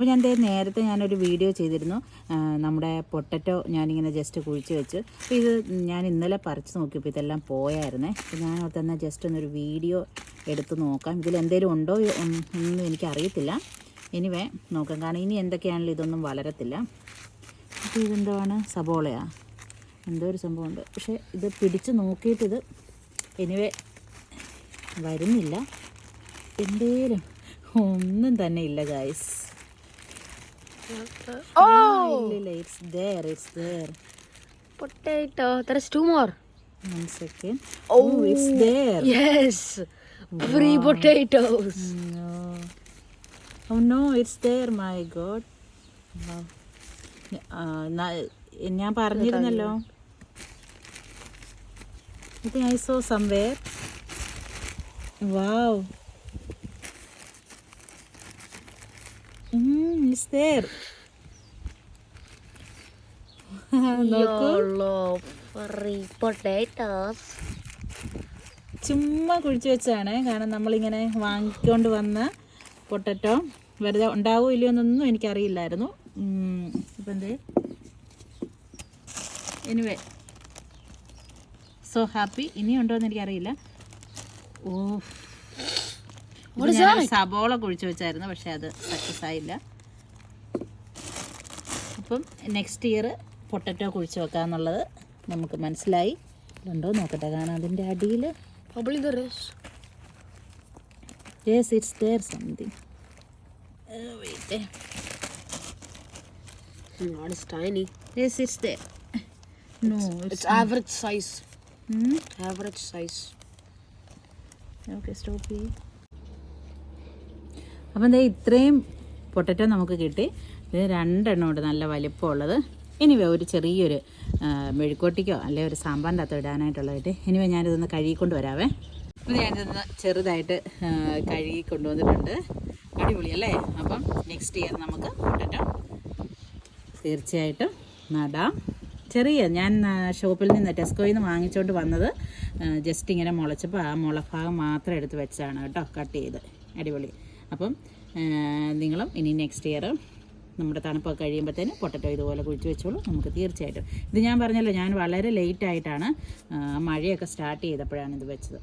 അപ്പോൾ ഞാൻ നേരത്തെ ഞാനൊരു വീഡിയോ ചെയ്തിരുന്നു. നമ്മുടെ പൊട്ടറ്റോ ഞാനിങ്ങനെ ജസ്റ്റ് കുഴിച്ച് വെച്ച്. അപ്പോൾ ഇത് ഞാൻ ഇന്നലെ പറിച്ച് നോക്കിയപ്പോൾ ഇതെല്ലാം പോയായിരുന്നേ. അപ്പോൾ ഞാൻ അവിടെ തന്നെ ജസ്റ്റ് ഒന്നൊരു വീഡിയോ എടുത്ത് നോക്കാം. ഇതിൽ എന്തെങ്കിലും ഉണ്ടോ? ഒന്നും എനിക്കറിയത്തില്ല എനിവേ നോക്കാം. കാരണം ഇനി എന്തൊക്കെയാണെങ്കിലും ഇതൊന്നും വളരത്തില്ല. അപ്പോൾ ഇതെന്താണ്? സബോളയാ. എന്തോ ഒരു സംഭവമുണ്ട്. പക്ഷേ ഇത് പിടിച്ച് നോക്കിയിട്ടിത് എനിവേ വരുന്നില്ല. എന്തേലും ഒന്നും തന്നെ ഇല്ല ഗായ്സ് ഇല്ല it's there it's there Potato. There is two more. One second oh it's there Yes. Free potatoes. Oh no it's there my god ഞാൻ പറഞ്ഞിരുന്നല്ലോ. ഇത് I saw somewhere wow it's there. ചുമ്മാ കുഴിച്ചു വെച്ചാണ് കാരണം നമ്മളിങ്ങനെ വാങ്ങിക്കൊണ്ട് വന്ന പൊട്ടറ്റോ വെറുതെ ഉണ്ടാവോ ഇല്ലയോ എന്നൊന്നും എനിക്കറിയില്ലായിരുന്നു. ഇപ്പം എന്തേ? എനിവേ സോ ഹാപ്പി ഇനി ഉണ്ടോ എന്ന് എനിക്കറിയില്ല. ഓ. സബോള കുഴിച്ചു വെച്ചായിരുന്നു. പക്ഷെ അത് സക്സസ് ആയില്ല. അപ്പം നെക്സ്റ്റ് ഇയർ പൊട്ടറ്റോ കുഴിച്ച് വെക്കുക എന്നുള്ളത് നമുക്ക് മനസ്സിലായി. ഉണ്ടോ നോക്കട്ടെ കാരണം അതിന്റെ അടിയിൽ hmm? അപ്പം ദേ ഇത്രയും പൊട്ടറ്റോ നമുക്ക് കിട്ടി. ഇത് രണ്ടെണ്ണം ഉണ്ട് നല്ല വലിപ്പമുള്ളത്. എനിവേ ഒരു ചെറിയൊരു മെഴുക്കോട്ടിക്കോ അല്ലെങ്കിൽ ഒരു സാമ്പാറിന്റെ അകത്ത് ഇടാനായിട്ടുള്ളതായിട്ട്. ഇനിവേ ഞാനിതൊന്ന് കഴുകിക്കൊണ്ട് വരാവേ ഇത് ഞാനിതൊന്ന് ചെറുതായിട്ട് കഴുകി കൊണ്ടുവന്നിട്ടുണ്ട് അടിപൊളി അല്ലേ? അപ്പം നെക്സ്റ്റ് ഇയർ നമുക്ക് പൊട്ടറ്റോ തീർച്ചയായിട്ടും നടാം. ചെറിയ ഞാൻ ഷോപ്പിൽ നിന്ന് ടെസ്കോയിൽ നിന്ന് വാങ്ങിച്ചുകൊണ്ട് വന്നത് ജസ്റ്റ് ഇങ്ങനെ മുളച്ചപ്പോൾ ആ മുളഭാഗം മാത്രം എടുത്ത് വെച്ചാണ് കേട്ടോ കട്ട് ചെയ്ത്. അടിപൊളി. അപ്പം നിങ്ങളും ഇനി നെക്സ്റ്റ് ഇയർ നമ്മുടെ തണുപ്പൊക്കെ കഴിയുമ്പോഴത്തേന് പൊട്ടറ്റോ ഇതുപോലെ കുഴിച്ച് വെച്ചോളൂ. നമുക്ക് തീർച്ചയായിട്ടും. ഇത് ഞാൻ പറഞ്ഞല്ലോ ഞാൻ വളരെ ലേറ്റായിട്ടാണ് മഴയൊക്കെ സ്റ്റാർട്ട് ചെയ്തപ്പോഴാണ് ഇത് വെച്ചത്.